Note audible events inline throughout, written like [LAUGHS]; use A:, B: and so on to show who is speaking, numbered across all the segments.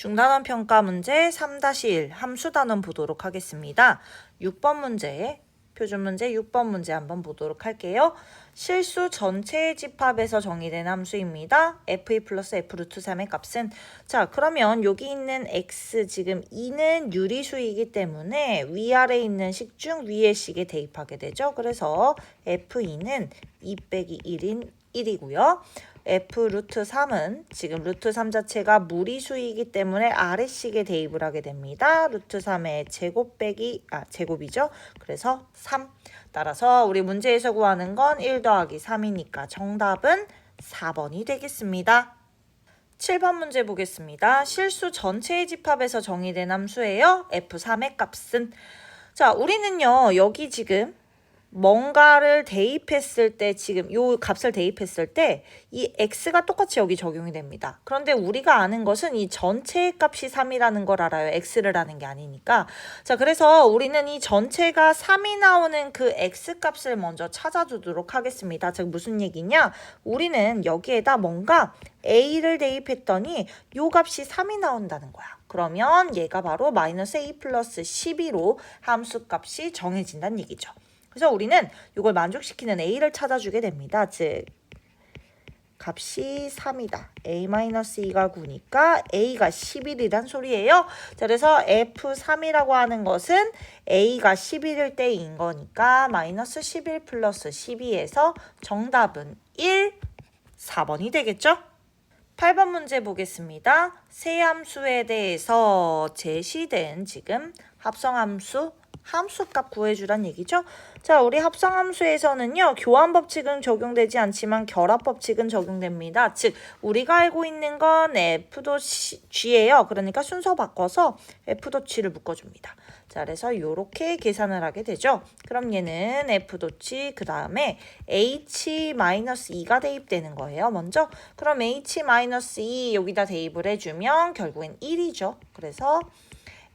A: 중단원 평가 문제 3-1 함수 단원 보도록 하겠습니다. 6번 문제, 표준 문제 6번 문제 한번 보도록 할게요. 실수 전체의 집합에서 정의된 함수입니다. f2 플러스 f 루트 3의 값은 자 그러면 여기 있는 x 지금 2는 유리수이기 때문에 위아래 있는 식 중 위의 식에 대입하게 되죠. 그래서 f2는 2 빼기 1인 1이고요. F 루트 3은 지금 루트 3 자체가 무리수이기 때문에 아래식에 대입을 하게 됩니다. 루트 3의 제곱 빼기 아 제곱이죠. 그래서 3. 따라서 우리 문제에서 구하는 건 1 더하기 3이니까 정답은 4번이 되겠습니다. 7번 문제 보겠습니다. 실수 전체의 집합에서 정의된 함수예요. f3의 값은 자, 우리는요. 여기 지금 뭔가를 대입했을 때 지금 요 값을 대입했을 때 이 x가 똑같이 여기 적용이 됩니다. 그런데 우리가 아는 것은 이 전체의 값이 3이라는 걸 알아요. x를 아는 게 아니니까. 자, 그래서 우리는 이 전체가 3이 나오는 그 x 값을 먼저 찾아주도록 하겠습니다. 즉 무슨 얘기냐? 우리는 여기에다 뭔가 a를 대입했더니 요 값이 3이 나온다는 거야. 그러면 얘가 바로 마이너스 a 플러스 12로 함수 값이 정해진다는 얘기죠. 그래서 우리는 이걸 만족시키는 a를 찾아주게 됩니다. 즉 값이 3이다. a-2가 9니까 a가 11이란 소리예요. 자, 그래서 f3이라고 하는 것은 a가 11일 때인 거니까 마이너스 11 플러스 12에서 정답은 1, 4번이 되겠죠? 8번 문제 보겠습니다. 세 함수에 대해서 제시된 지금 합성함수 함수값 구해주란 얘기죠. 자, 우리 합성함수에서는요, 교환 법칙은 적용되지 않지만 결합 법칙은 적용됩니다. 즉, 우리가 알고 있는 건 F도 G예요. 그러니까 순서 바꿔서 F도 G를 묶어줍니다. 자, 그래서 이렇게 계산을 하게 되죠. 그럼 얘는 F도 G, 그 다음에 H-2가 대입되는 거예요. 먼저. 그럼 H-2 여기다 대입을 해주면 결국엔 1이죠. 그래서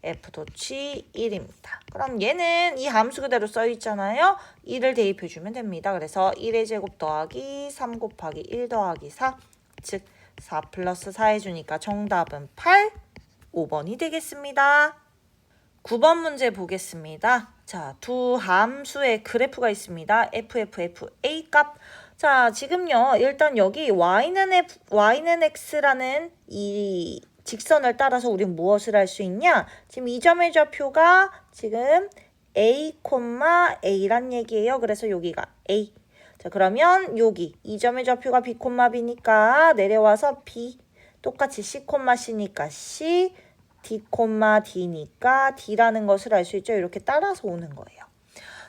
A: f 도치 1입니다. 그럼 얘는 이 함수 그대로 써 있잖아요. 1을 대입해 주면 됩니다. 그래서 1의 제곱 더하기 3 곱하기 1 더하기 4, 즉 4 플러스 4 해주니까 정답은 8, 5번이 되겠습니다. 9번 문제 보겠습니다. 자, 두 함수의 그래프가 있습니다. f, f, f, a 값. 자, 지금요. 일단 여기 y는 f, y는 x라는 이 직선을 따라서 우린 무엇을 할 수 있냐? 지금 이 점의 좌표가 지금 a, a란 얘기예요. 그래서 여기가 a. 자, 그러면 여기 이 점의 좌표가 b, b니까 내려와서 b. 똑같이 c, c니까 c, d, d니까 d라는 것을 알 수 있죠. 이렇게 따라서 오는 거예요.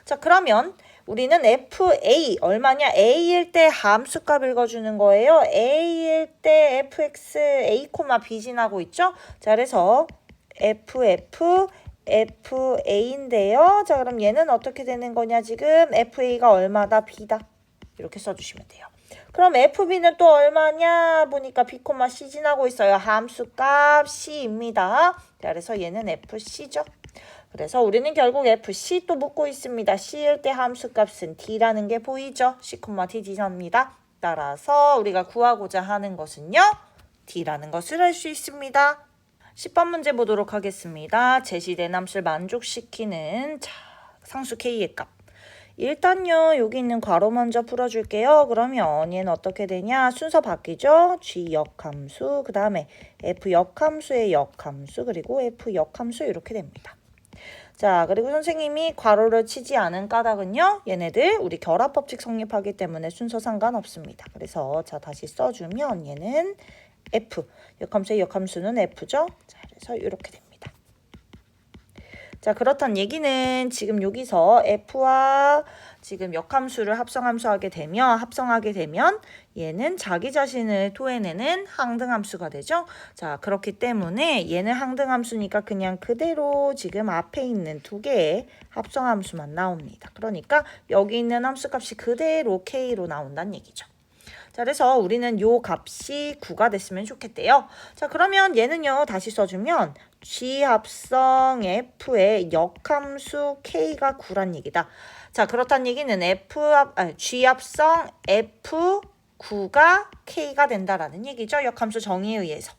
A: 자, 그러면 우리는 FA 얼마냐? A일 때 함수값 읽어주는 거예요. A일 때 fx A, B 지나고 있죠? 자, 그래서 FF FA인데요. 자, 그럼 얘는 어떻게 되는 거냐? 지금 FA가 얼마다? B다. 이렇게 써주시면 돼요. 그럼 FB는 또 얼마냐? 보니까 B, C 지나고 있어요. 함수값 C입니다. 자, 그래서 얘는 FC죠. 그래서 우리는 결국 FC 또 묻고 있습니다. C일 때 함수값은 D라는 게 보이죠? C, D 지선입니다. 따라서 우리가 구하고자 하는 것은요. D라는 것을 알수 있습니다. 10번 문제 보도록 하겠습니다. 제시된 함수를 만족시키는 자, 상수 K의 값. 일단요 여기 있는 괄호 먼저 풀어줄게요. 그러면 얘는 어떻게 되냐 순서 바뀌죠. G 역함수 그 다음에 F 역함수의 역함수 그리고 F 역함수 이렇게 됩니다. 자, 그리고 선생님이 괄호를 치지 않은 까닭은요. 얘네들 우리 결합법칙 성립하기 때문에 순서 상관없습니다. 그래서 자, 다시 써주면 얘는 F, 역함수의 역함수는 F죠. 자, 그래서 이렇게 됩니다. 자, 그렇단 얘기는 지금 여기서 F와 지금 역함수를 합성함수하게 되면 합성하게 되면 얘는 자기 자신을 토해내는 항등함수가 되죠. 자, 그렇기 때문에 얘는 항등함수니까 그냥 그대로 지금 앞에 있는 두 개의 합성함수만 나옵니다. 그러니까 여기 있는 함수값이 그대로 K로 나온다는 얘기죠. 자, 그래서 우리는 요 값이 9가 됐으면 좋겠대요. 자, 그러면 얘는요, 다시 써주면 G 합성 F의 역함수 K가 9란 얘기다. 자, 그렇다는 얘기는 F 합, 아, G 합성 F 9가 K가 된다라는 얘기죠. 역함수 정의에 의해서.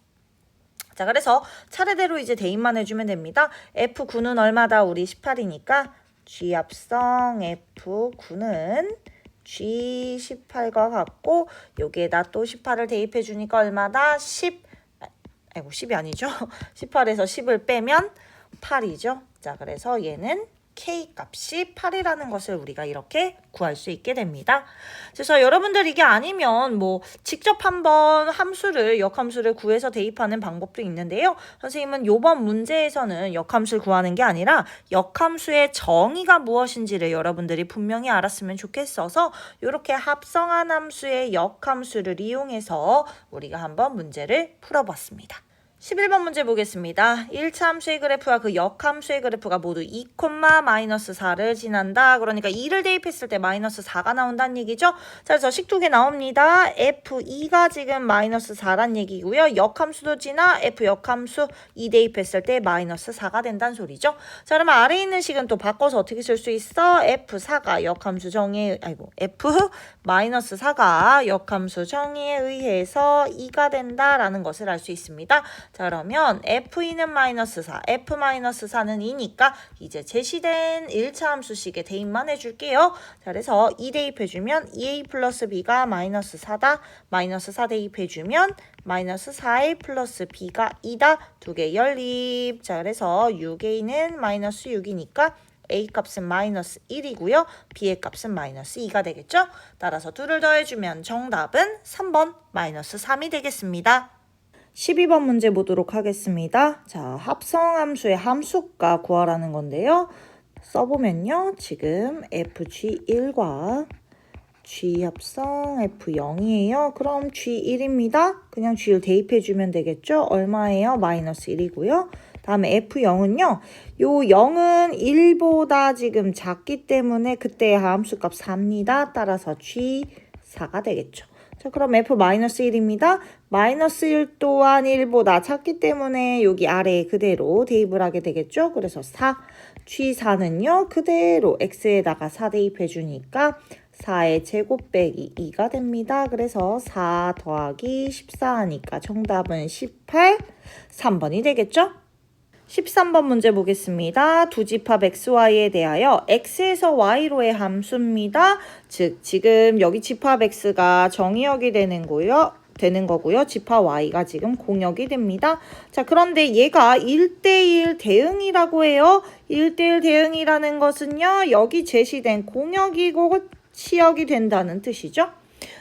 A: 자, 그래서 차례대로 이제 대입만 해주면 됩니다. F9는 얼마다? 우리 18이니까 G 합성 F9는 G18과 같고 여기에다 또 18을 대입해 주니까 얼마다? 10 아, 아이고 10이 아니죠. [LAUGHS] 18에서 10을 빼면 8이죠. 자, 그래서 얘는 K 값이 8이라는 것을 우리가 이렇게 구할 수 있게 됩니다. 그래서 여러분들 이게 아니면 뭐 직접 한번 함수를 역함수를 구해서 대입하는 방법도 있는데요. 선생님은 요번 문제에서는 역함수를 구하는 게 아니라 역함수의 정의가 무엇인지를 여러분들이 분명히 알았으면 좋겠어서 이렇게 합성한 함수의 역함수를 이용해서 우리가 한번 문제를 풀어봤습니다. 11번 문제 보겠습니다. 1차 함수의 그래프와 그 역함수의 그래프가 모두 2, 마이너스 4를 지난다. 그러니까 2를 대입했을 때 마이너스 4가 나온다는 얘기죠. 자, 그래서 식두개 나옵니다. F2가 지금 마이너스 4란 얘기고요. 역함수도 지나 F 역함수 2 대입했을 때 마이너스 4가 된다는 소리죠. 자, 그러면 아래에 있는 식은 또 바꿔서 어떻게 쓸 수 있어? F4가 역함수 정의에, 아이고, F 마이너스 4가 역함수 정의에 의해서 2가 된다라는 것을 알 수 있습니다. 자 그러면 f2는 마이너스 4, f 마이너스 4는 2니까 이제 제시된 1차 함수식에 대입만 해줄게요. 자 그래서 2 대입해주면 2a 플러스 b가 마이너스 4다. 마이너스 4 대입해주면 마이너스 4a 플러스 b가 2다. 두 개 연립. 자 그래서 6a는 마이너스 6이니까 a 값은 마이너스 1이고요. b의 값은 마이너스 2가 되겠죠? 따라서 둘을 더해주면 정답은 3번 마이너스 3이 되겠습니다. 12번 문제 보도록 하겠습니다. 자, 합성함수의 함수가 구하라는 건데요. 써보면요. 지금 fg1과 g 합성 f0이에요. 그럼 g1입니다. 그냥 g를 대입해주면 되겠죠. 얼마예요? 마이너스 1이고요. 다음에 F0은요. 요 0은 1보다 지금 작기 때문에 그때의 함수값 4입니다. 따라서 G4가 되겠죠. 자, 그럼 F-1입니다. 마이너스 1 또한 1보다 작기 때문에 여기 아래에 그대로 대입을 하게 되겠죠. 그래서 4, G4는요. 그대로 X에다가 4 대입해 주니까 4의 제곱 빼기 2가 됩니다. 그래서 4 더하기 14 하니까 정답은 18, 3번이 되겠죠? 13번 문제 보겠습니다. 두 집합 xy에 대하여 x에서 y로의 함수입니다. 즉 지금 여기 집합 x가 정의역이 되는 거요. 되는 거고요. 집합 y가 지금 공역이 됩니다. 자, 그런데 얘가 1대1 대응이라고 해요. 1대1 대응이라는 것은요. 여기 제시된 공역이고 치역이 된다는 뜻이죠.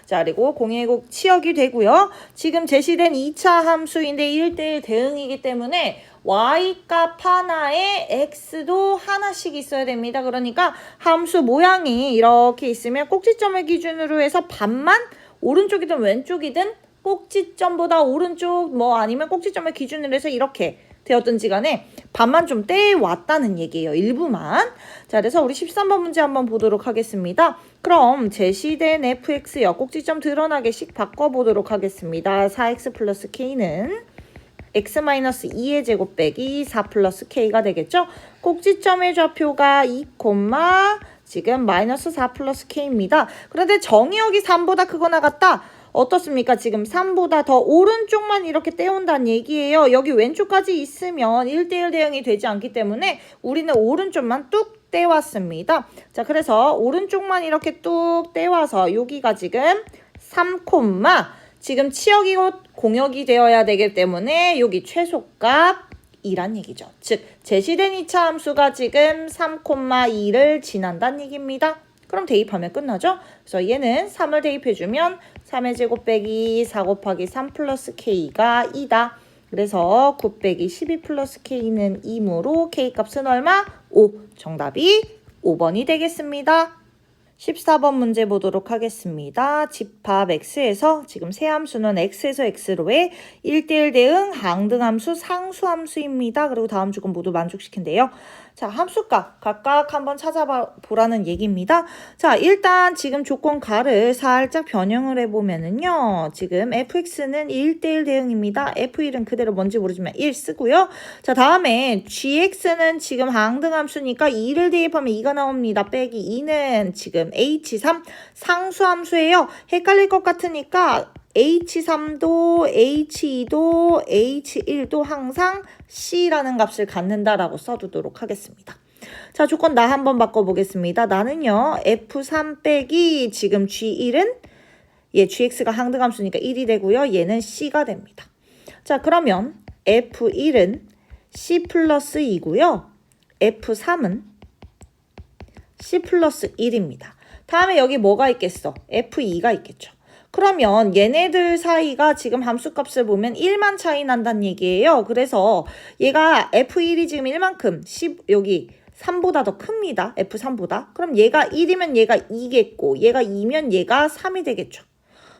A: 자, 그리고 공예국 치역이 되고요. 지금 제시된 2차 함수인데 1대1 대응이기 때문에 y값 하나에 x도 하나씩 있어야 됩니다. 그러니까 함수 모양이 이렇게 있으면 꼭지점을 기준으로 해서 반만 오른쪽이든 왼쪽이든 꼭지점보다 오른쪽 뭐 아니면 꼭지점을 기준으로 해서 이렇게 되었든지 간에 반만 좀 떼왔다는 얘기예요. 일부만. 자, 그래서 우리 13번 문제 한번 보도록 하겠습니다. 그럼 제시된 fx 역 꼭지점 드러나게씩 바꿔보도록 하겠습니다. 4x 플러스 k는 x-2의 제곱 빼기 4 플러스 k가 되겠죠? 꼭지점의 좌표가 2, 지금 마이너스 4 플러스 k입니다. 그런데 정의역이 3보다 크거나 같다. 어떻습니까? 지금 3보다 더 오른쪽만 이렇게 떼온다는 얘기예요. 여기 왼쪽까지 있으면 1대1 대응이 되지 않기 때문에 우리는 오른쪽만 뚝 떼왔습니다. 자, 그래서 오른쪽만 이렇게 뚝 떼와서 여기가 지금 3, 지금 치역이고 공역이 되어야 되기 때문에 여기 최소값 2란 얘기죠. 즉 제시된 2차 함수가 지금 3,2를 지난다는 얘기입니다. 그럼 대입하면 끝나죠? 그래서 얘는 3을 대입해주면 3의 제곱 빼기 4 곱하기 3 플러스 k가 2다. 그래서 9 빼기 12 플러스 k는 2무로 k 값은 얼마? 5. 정답이 5번이 되겠습니다. 14번 문제 보도록 하겠습니다. 집합 x에서 지금 세 함수는 x에서 x로의 1대1 대응 항등함수 상수함수입니다. 그리고 다음 조건 모두 만족시킨대요. 자, 함수값 각각 한번 찾아보라는 얘기입니다. 자, 일단 지금 조건 가를 살짝 변형을 해보면은요. 지금 fx는 1대1 대응입니다. f1은 그대로 뭔지 모르지만 1 쓰고요. 자, 다음에 gx는 지금 항등함수니까 2를 대입하면 2가 나옵니다. 빼기 2는 지금 h3 상수함수예요. 헷갈릴 것 같으니까 H3도, H2도, H1도 항상 C라는 값을 갖는다라고 써두도록 하겠습니다. 자, 조건 나 한번 바꿔보겠습니다. 나는요, F3 빼기 지금 G1은 얘 GX가 항등함수니까 1이 되고요. 얘는 C가 됩니다. 자, 그러면 F1은 C 플러스 2고요. F3은 C 플러스 1입니다. 다음에 여기 뭐가 있겠어? F2가 있겠죠. 그러면 얘네들 사이가 지금 함수값을 보면 1만 차이 난다는 얘기예요. 그래서 얘가 F1이 지금 1만큼 10 여기 3보다 더 큽니다. F3보다. 그럼 얘가 1이면 얘가 2겠고 얘가 2면 얘가 3이 되겠죠.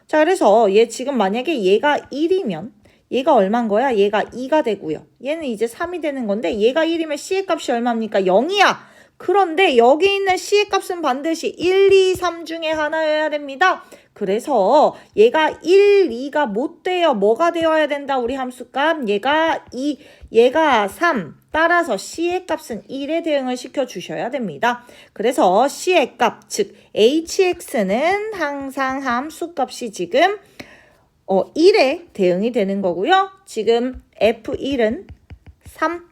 A: 자, 그래서 얘 지금 만약에 얘가 1이면 얘가 얼만 거야? 얘가 2가 되고요. 얘는 이제 3이 되는 건데 얘가 1이면 C의 값이 얼마입니까? 0이야. 그런데 여기 있는 C의 값은 반드시 1, 2, 3 중에 하나여야 됩니다. 그래서 얘가 1, 2가 못 돼요. 뭐가 되어야 된다? 우리 함수값. 얘가 2, 얘가 3. 따라서 C의 값은 1에 대응을 시켜 주셔야 됩니다. 그래서 C의 값, 즉 HX는 항상 함수값이 지금 어, 1에 대응이 되는 거고요. 지금 F1은 3,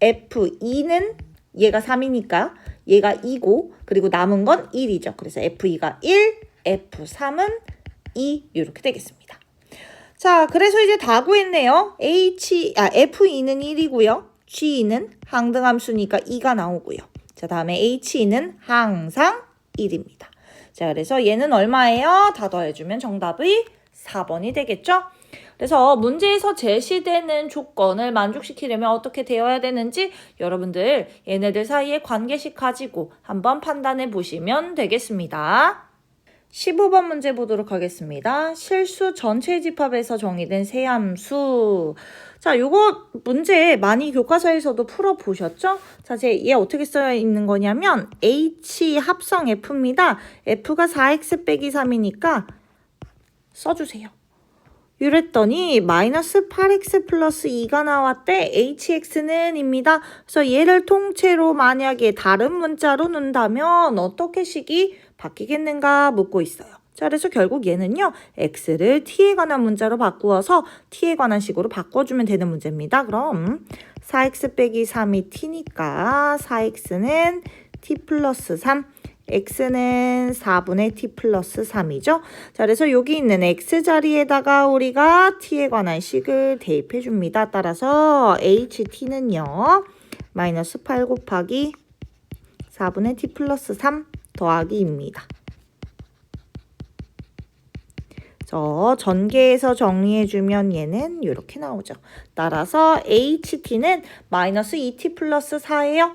A: F2는 얘가 3이니까 얘가 2고 그리고 남은 건 1이죠. 그래서 F2가 1, F3은 2 이렇게 되겠습니다. 자, 그래서 이제 다 구했네요. H, 아, F2는 1이고요. G2는 항등함수니까 2가 나오고요. 자, 다음에 H2는 항상 1입니다. 자, 그래서 얘는 얼마예요? 다 더해주면 정답이 4번이 되겠죠? 그래서 문제에서 제시되는 조건을 만족시키려면 어떻게 되어야 되는지 여러분들 얘네들 사이의 관계식 가지고 한번 판단해 보시면 되겠습니다. 15번 문제 보도록 하겠습니다. 실수 전체 집합에서 정의된 세 함수. 자, 요거 문제 많이 교과서에서도 풀어보셨죠? 자, 제 얘 어떻게 써 있는 거냐면 H 합성 F입니다. F가 4X 빼기 3이니까 써주세요. 이랬더니 마이너스 8x 플러스 2가 나왔대 hx는 입니다. 그래서 얘를 통째로 만약에 다른 문자로 넣는다면 어떻게 식이 바뀌겠는가 묻고 있어요. 자, 그래서 결국 얘는요, x를 t에 관한 문자로 바꾸어서 t에 관한 식으로 바꿔주면 되는 문제입니다. 그럼 4x 빼기 3이 t니까 4x는 t 플러스 3, x는 4분의 t 플러스 3이죠. 자, 그래서 여기 있는 x 자리에다가 우리가 t에 관한 식을 대입해 줍니다. 따라서 ht는요. 마이너스 8 곱하기 4분의 t 플러스 3 더하기입니다. 저 전개해서 정리해주면 얘는 이렇게 나오죠. 따라서 HT는 마이너스 2T 플러스 4예요.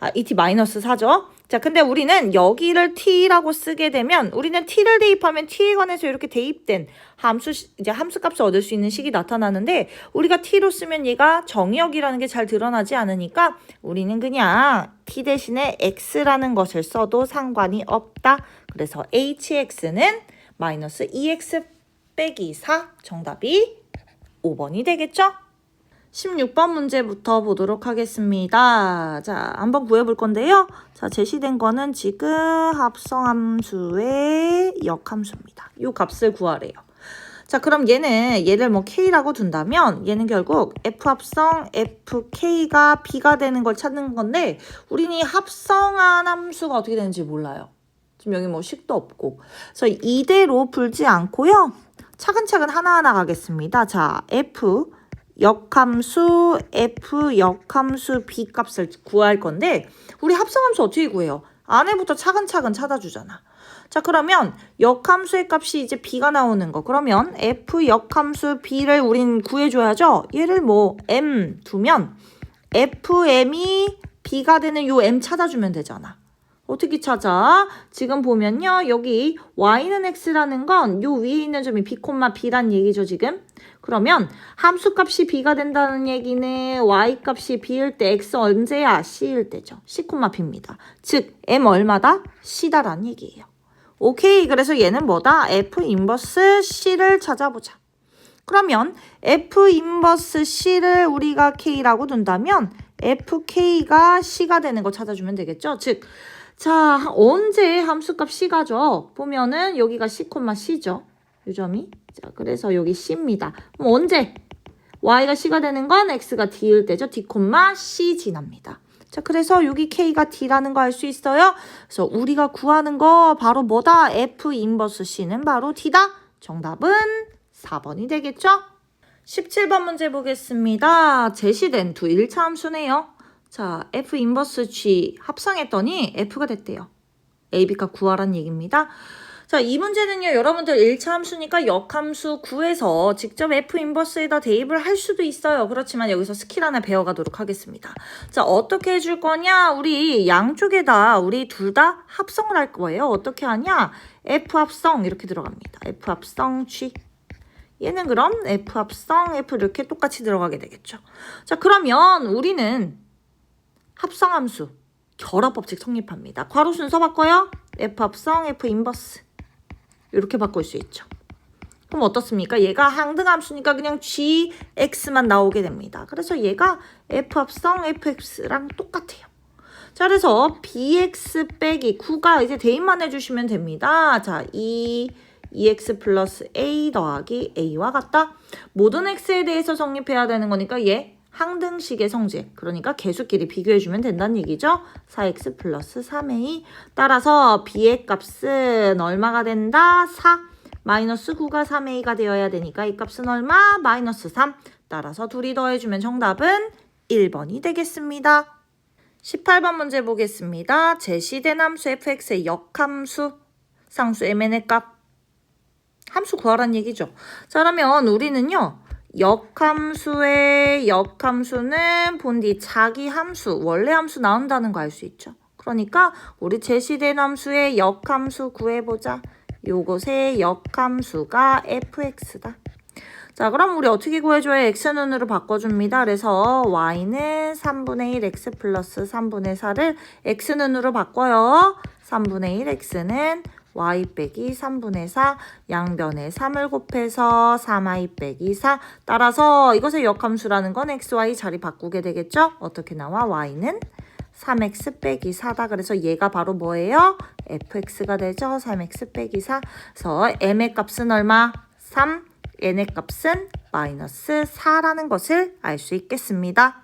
A: 아, 2T 마이너스 4죠. 자, 근데 우리는 여기를 T라고 쓰게 되면 우리는 T를 대입하면 T에 관해서 이렇게 대입된 함수, 이제 함수 값을 얻을 수 있는 식이 나타나는데 우리가 T로 쓰면 얘가 정의역이라는 게 잘 드러나지 않으니까 우리는 그냥 T 대신에 X라는 것을 써도 상관이 없다. 그래서 HX는 마이너스 2X 빼기 4 정답이 5번이 되겠죠? 16번 문제부터 보도록 하겠습니다. 자, 한번 구해볼 건데요. 자, 제시된 거는 지금 합성함수의 역함수입니다. 이 값을 구하래요. 자, 그럼 얘는 얘를 뭐 K라고 둔다면 얘는 결국 F 합성 FK가 B가 되는 걸 찾는 건데 우리는 이 합성한 함수가 어떻게 되는지 몰라요. 지금 여기 뭐 식도 없고. 그래서 이대로 풀지 않고요. 차근차근 하나하나 가겠습니다. 자, F 역함수 F 역함수 B 값을 구할 건데 우리 합성함수 어떻게 구해요? 안에부터 차근차근 찾아주잖아. 자 그러면 역함수의 값이 이제 B가 나오는 거. 그러면 F 역함수 B를 우린 구해줘야죠. 얘를 뭐 M 두면 FM이 B가 되는 요 M 찾아주면 되잖아. 어떻게 찾아? 지금 보면요. 여기 y는 x라는 건 요 위에 있는 점이 b, b란 얘기죠, 지금. 그러면 함수값이 b가 된다는 얘기는 y값이 b일 때 x 언제야? c일 때죠. c, b입니다. 즉 m 얼마다? c다라는 얘기예요. 오케이. 그래서 얘는 뭐다? f 인버스 c를 찾아보자. 그러면 f 인버스 c를 우리가 k라고 둔다면 fk가 c가 되는 거 찾아주면 되겠죠. 즉 자, 언제 함수값 c가죠? 보면은 여기가 c, c죠. 이 점이 자, 그래서 여기 C입니다. 그럼 언제? Y가 C가 되는 건 X가 D일 때죠. D, C 지납니다. 자, 그래서 여기 K가 D라는 거 알 수 있어요. 그래서 우리가 구하는 거 바로 뭐다? F 인버스 C는 바로 D다. 정답은 4번이 되겠죠? 17번 문제 보겠습니다. 제시된 두 1차 함수네요. 자, F 인버스 G 합성했더니 F가 됐대요. A, B가 구하란 얘기입니다. 자, 이 문제는요, 여러분들 1차 함수니까 역함수 구해서 직접 F 인버스에다 대입을 할 수도 있어요. 그렇지만 여기서 스킬 하나 배워가도록 하겠습니다. 자, 어떻게 해줄 거냐? 우리 양쪽에다 우리 둘 다 합성을 할 거예요. 어떻게 하냐? F 합성 이렇게 들어갑니다. F 합성 G. 얘는 그럼 F 합성 F 이렇게 똑같이 들어가게 되겠죠. 자, 그러면 우리는 합성함수 결합 법칙 성립합니다. 괄호 순서 바꿔요. F 합성 F 인버스. 이렇게 바꿀 수 있죠. 그럼 어떻습니까? 얘가 항등함수니까 그냥 gx만 나오게 됩니다. 그래서 얘가 f 합성 fx랑 똑같아요. 자, 그래서 bx 빼기 9가 이제 대입만 해주시면 됩니다. 자, 2 2x 플러스 a 더하기 a와 같다. 모든 x에 대해서 성립해야 되는 거니까 얘 항등식의 성질. 그러니까 개수끼리 비교해주면 된다는 얘기죠. 4x 플러스 3a. 따라서 b의 값은 얼마가 된다? 4. 마이너스 9가 3a가 되어야 되니까 이 값은 얼마? 마이너스 3. 따라서 둘이 더해주면 정답은 1번이 되겠습니다. 18번 문제 보겠습니다. 제시된 함수 fx의 역함수 상수 mn의 값 함수 구하란 얘기죠. 자 그러면 우리는요. 역함수의 역함수는 본디 자기 함수, 원래 함수 나온다는 거 알 수 있죠. 그러니까 우리 제시된 함수의 역함수 구해보자. 요것의 역함수가 fx다. 자, 그럼 우리 어떻게 구해줘야 x는으로 바꿔줍니다. 그래서 y는 3분의 1 x 플러스 3분의 4를 x는으로 바꿔요. 3분의 1 x는 y 빼기 3분의 4 양변에 3을 곱해서 3i 빼기 4 따라서 이것의 역함수라는 건 xy 자리 바꾸게 되겠죠? 어떻게 나와? y는 3x 빼기 4다. 그래서 얘가 바로 뭐예요? fx가 되죠. 3x 빼기 4. 그래서 m의 값은 얼마? 3. n의 값은 마이너스 4라는 것을 알 수 있겠습니다.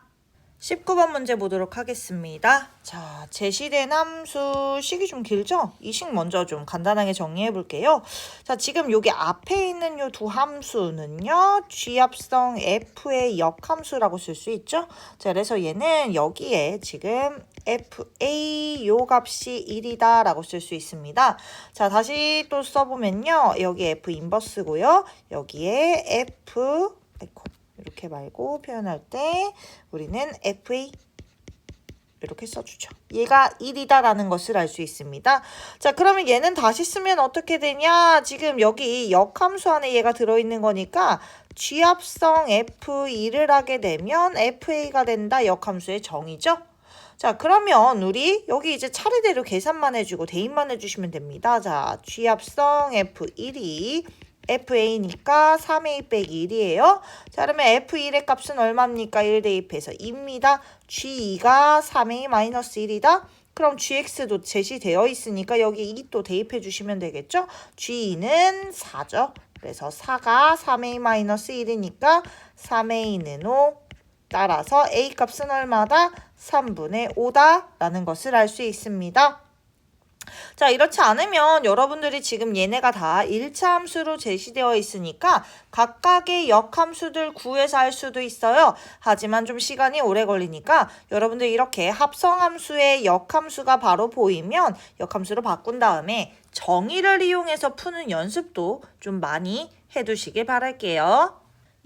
A: 19번 문제 보도록 하겠습니다. 자, 제시된 함수 식이 좀 길죠? 이 식 먼저 좀 간단하게 정리해 볼게요. 자, 지금 여기 앞에 있는 요 두 함수는요. G합성 F의 역함수라고 쓸 수 있죠? 자, 그래서 얘는 여기에 지금 FA 요 값이 1이다 라고 쓸 수 있습니다. 자, 다시 또 써보면요. 여기 F 인버스고요. 여기에 F, 아이고, 이렇게 말고 표현할 때 우리는 FA 이렇게 써주죠. 얘가 1이다라는 것을 알 수 있습니다. 자, 그러면 얘는 다시 쓰면 어떻게 되냐? 지금 여기 역함수 안에 얘가 들어있는 거니까 G합성 F2를 하게 되면 FA가 된다. 역함수의 정의죠. 자, 그러면 우리 여기 이제 차례대로 계산만 해주고 대입만 해주시면 됩니다. 자, G합성 F1이 FA니까 3A 빼기 1이에요. 자, 그러면 F1의 값은 얼마입니까? 1 대입해서 2입니다. G2가 3A 마이너스 1이다. 그럼 GX도 제시되어 있으니까 여기 2 또 대입해 주시면 되겠죠? G2는 4죠. 그래서 4가 3A 마이너스 1이니까 3A는 5. 따라서 A 값은 얼마다? 3분의 5다. 라는 것을 알 수 있습니다. 자, 이렇지 않으면 여러분들이 지금 얘네가 다 1차 함수로 제시되어 있으니까 각각의 역함수들 구해서 할 수도 있어요. 하지만 좀 시간이 오래 걸리니까 여러분들 이렇게 합성함수의 역함수가 바로 보이면 역함수로 바꾼 다음에 정의를 이용해서 푸는 연습도 좀 많이 해두시길 바랄게요.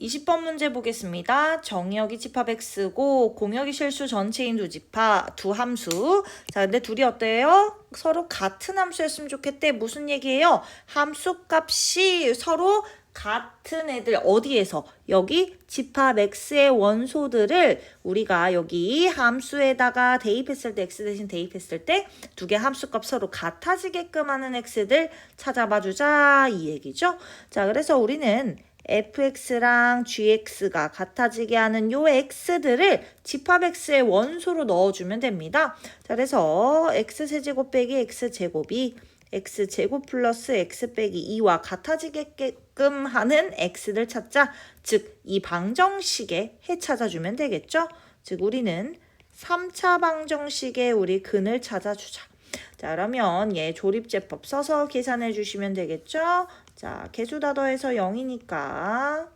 A: 20번 문제 보겠습니다. 정의역이 집합 x고 공역이 실수 전체인 두 집합 두 함수. 자, 근데 둘이 어때요? 서로 같은 함수였으면 좋겠대. 무슨 얘기예요? 함수 값이 서로 같은 애들 어디에서 여기 집합 x의 원소들을 우리가 여기 함수에다가 대입했을 때 x 대신 대입했을 때 두 개 함수값 서로 같아지게끔 하는 x들 찾아봐 주자 이 얘기죠. 자, 그래서 우리는 fx랑 gx가 같아지게 하는 요 x들을 집합 x의 원소로 넣어주면 됩니다. 자, 그래서 x세제곱 빼기 x제곱이 x제곱 플러스 x 빼기 2와 같아지게끔 하는 x를 찾자. 즉, 이 방정식에 해 찾아주면 되겠죠? 즉, 우리는 3차 방정식에 우리 근을 찾아주자. 자, 그러면 얘 조립제법 써서 계산해 주시면 되겠죠? 자, 개수다 더해서 0이니까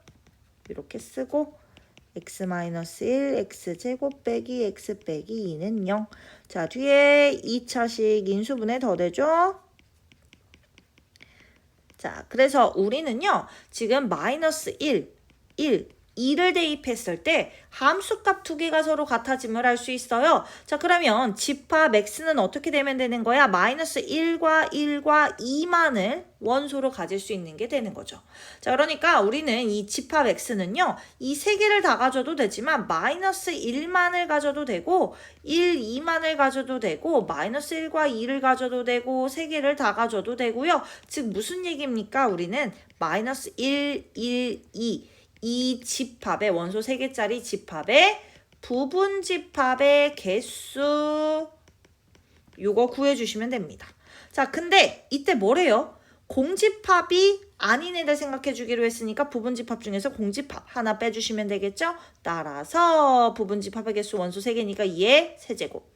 A: 이렇게 쓰고 x-1, x제곱 빼기 x 빼기 2는 0. 자, 뒤에 2차식 인수분해 더 되죠? 자, 그래서 우리는요, 지금 마이너스 1, 1, 2를 대입했을 때 함수값 두 개가 서로 같아짐을 할 수 있어요. 자, 그러면 집합 x는 어떻게 되면 되는 거야? 마이너스 1과 1과 2만을 원소로 가질 수 있는 게 되는 거죠. 자, 그러니까 우리는 이 집합 x는요, 이 세 개를 다 가져도 되지만 마이너스 1만을 가져도 되고 1, 2만을 가져도 되고 마이너스 1과 2를 가져도 되고 세 개를 다 가져도 되고요. 즉 무슨 얘기입니까? 우리는 마이너스 1, 1, 2 이 집합의 원소 3개짜리 집합의 부분 집합의 개수 요거 구해주시면 됩니다. 자, 근데 이때 뭐래요? 공집합이 아닌 애들 생각해 주기로 했으니까 부분집합 중에서 공집합 하나 빼주시면 되겠죠? 따라서 부분집합의 개수 원소 3개니까 얘 세제곱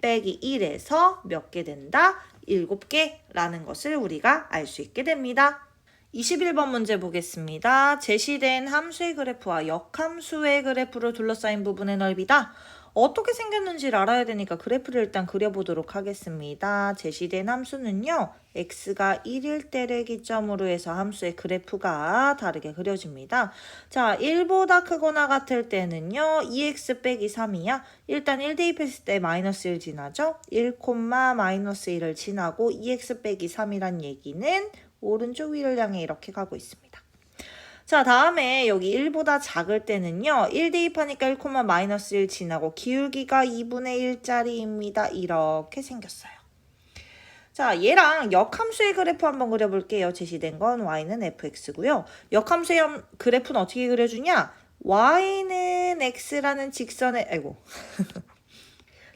A: 빼기 1에서 몇 개 된다? 7개라는 것을 우리가 알 수 있게 됩니다. 21번 문제 보겠습니다. 제시된 함수의 그래프와 역함수의 그래프로 둘러싸인 부분의 넓이다. 어떻게 생겼는지를 알아야 되니까 그래프를 일단 그려보도록 하겠습니다. 제시된 함수는요. x가 1일 때를 기점으로 해서 함수의 그래프가 다르게 그려집니다. 자, 1보다 크거나 같을 때는요. 2x 빼기 3이야. 일단 1 대입했을 때 마이너스 1 지나죠. 1, 마이너스 1을 지나고 2x 빼기 3이란 얘기는 오른쪽 위를 향해 이렇게 가고 있습니다. 자, 다음에 여기 1보다 작을 때는요. 1 대입하니까 1, 마이너스 1 지나고 기울기가 2분의 1짜리입니다. 이렇게 생겼어요. 자, 얘랑 역함수의 그래프 한번 그려볼게요. 제시된 건 y는 fx고요. 역함수의 그래프는 어떻게 그려주냐? y는 x라는 직선에, 아이고. [LAUGHS]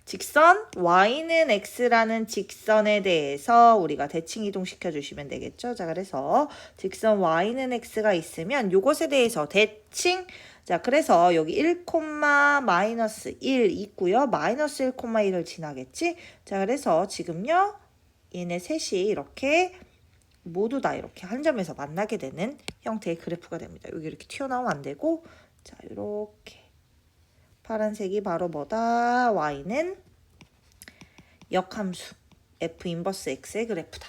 A: 직선 y는 x라는 직선에 대해서 우리가 대칭 이동시켜 주시면 되겠죠. 자, 그래서 직선 y는 x가 있으면 요것에 대해서 대칭 자, 그래서 여기 1, 마이너스 1 있고요. 마이너스 1, 1을 지나겠지. 자, 그래서 지금요. 얘네 셋이 이렇게 모두 다 이렇게 한 점에서 만나게 되는 형태의 그래프가 됩니다. 여기 이렇게 튀어나오면 안 되고 자, 이렇게 파란색이 바로 뭐다? y는 역함수 f 인버스 x의 그래프다.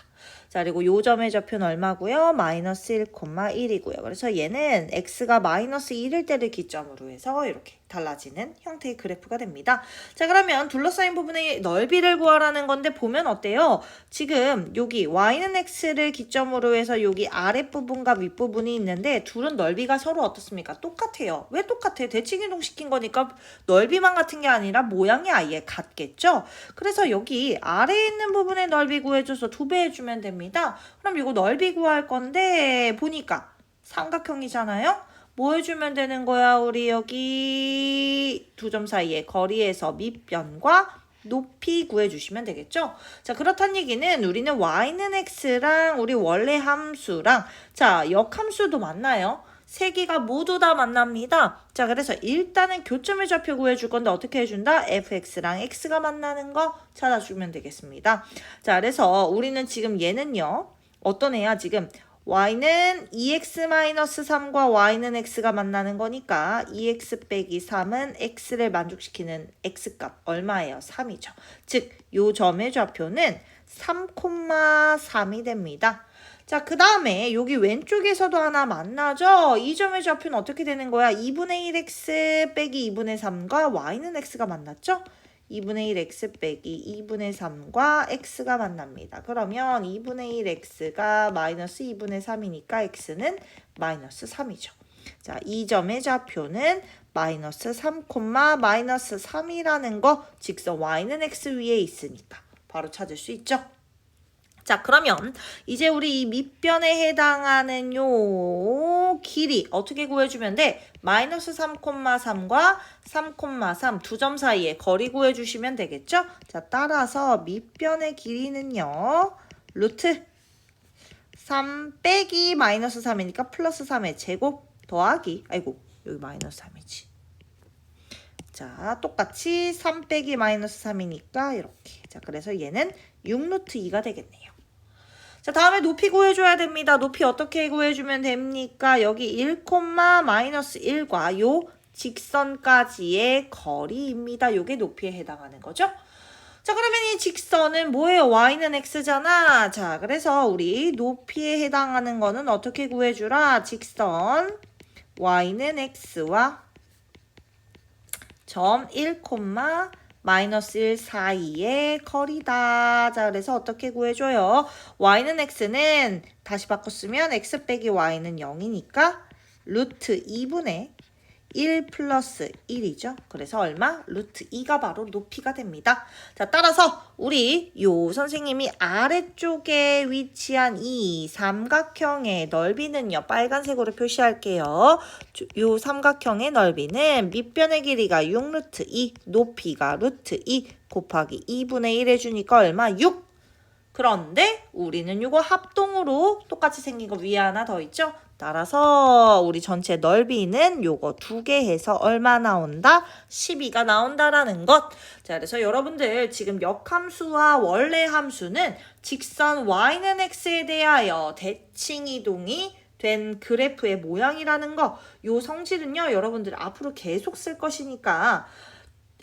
A: 자, 그리고 요점의 좌표는 얼마고요? 마이너스 1,1이고요. 그래서 얘는 x가 마이너스 1일 때를 기점으로 해서 이렇게 달라지는 형태의 그래프가 됩니다. 자, 그러면 둘러싸인 부분의 넓이를 구하라는 건데 보면 어때요? 지금 여기 y는 x를 기점으로 해서 여기 아랫부분과 윗부분이 있는데 둘은 넓이가 서로 어떻습니까? 똑같아요. 왜 똑같아? 대칭 이동 시킨 거니까 넓이만 같은 게 아니라 모양이 아예 같겠죠? 그래서 여기 아래에 있는 부분의 넓이 구해줘서 두 배 해주면 됩니다. 그럼 이거 넓이 구할 건데 보니까 삼각형이잖아요? 뭐 해주면 되는 거야? 우리 여기 두 점 사이의 거리에서 밑변과 높이 구해주시면 되겠죠? 자, 그렇다는 얘기는 우리는 y는 x랑 우리 원래 함수랑 자, 역함수도 만나요. 세 개가 모두 다 만납니다. 자, 그래서 일단은 교점의 좌표 구해줄 건데 어떻게 해준다? fx랑 x가 만나는 거 찾아주면 되겠습니다. 자, 그래서 우리는 지금 얘는요. 어떤 애야? 지금 y는 2x-3과 y는 x가 만나는 거니까 2x 빼기 3은 x를 만족시키는 x값 얼마예요? 3이죠. 즉, 요 점의 좌표는 3,3이 됩니다. 자, 그 다음에 여기 왼쪽에서도 하나 만나죠? 이 점의 좌표는 어떻게 되는 거야? 2분의 1x 빼기 2분의 3과 y는 x가 만났죠? 2분의 1 x 빼기 2분의 3과 x가 만납니다. 그러면 2분의 1 x가 마이너스 2분의 3이니까 x는 마이너스 3이죠. 자, 이 점의 좌표는 마이너스 3, 마이너스 3이라는 거 직선 y는 x 위에 있으니까 바로 찾을 수 있죠. 자, 그러면 이제 우리 이 밑변에 해당하는 요 길이 어떻게 구해주면 돼? 마이너스 3,3과 3,3 두 점 사이에 거리 구해주시면 되겠죠? 자, 따라서 밑변의 길이는요. 루트 3 빼기 마이너스 3이니까 플러스 3의 제곱 더하기 아이고 여기 마이너스 3이지 자 똑같이 3 빼기 마이너스 3이니까 이렇게 자 그래서 얘는 6루트 2가 되겠네요 자 다음에 높이 구해줘야 됩니다 높이 어떻게 구해주면 됩니까 여기 1 마이너스 1과 요 직선까지의 거리입니다 요게 높이에 해당하는 거죠 자 그러면 이 직선은 뭐예요? y는 x잖아. 자 그래서 우리 높이에 해당하는 거는 어떻게 구해주라? 직선 y는 x와 점 1, 마이너스 1 사이의 거리다. 자 그래서 어떻게 구해줘요? y는 x는 다시 바꿨으면 x 빼기 y는 0이니까 루트 2분의 1 플러스 1이죠. 그래서 얼마? 루트 2가 바로 높이가 됩니다. 자, 따라서 우리 요 선생님이 아래쪽에 위치한 이 삼각형의 넓이는요. 빨간색으로 표시할게요. 주- 요 삼각형의 넓이는 밑변의 길이가 6 루트 2, 높이가 루트 2 곱하기 2분의 1 해주니까 얼마? 6. 그런데 우리는 이거 합동으로 똑같이 생긴 거 위에 하나 더 있죠? 따라서 우리 전체 넓이는 요거 두 개 해서 얼마 나온다? 12가 나온다라는 것. 자, 그래서 여러분들 지금 역함수와 원래 함수는 직선 y는 x에 대하여 대칭 이동이 된 그래프의 모양이라는 거. 요 성질은요, 여러분들 앞으로 계속 쓸 것이니까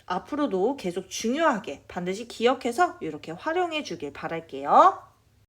A: 앞으로도 계속 중요하게 반드시 기억해서 이렇게 활용해 주길 바랄게요.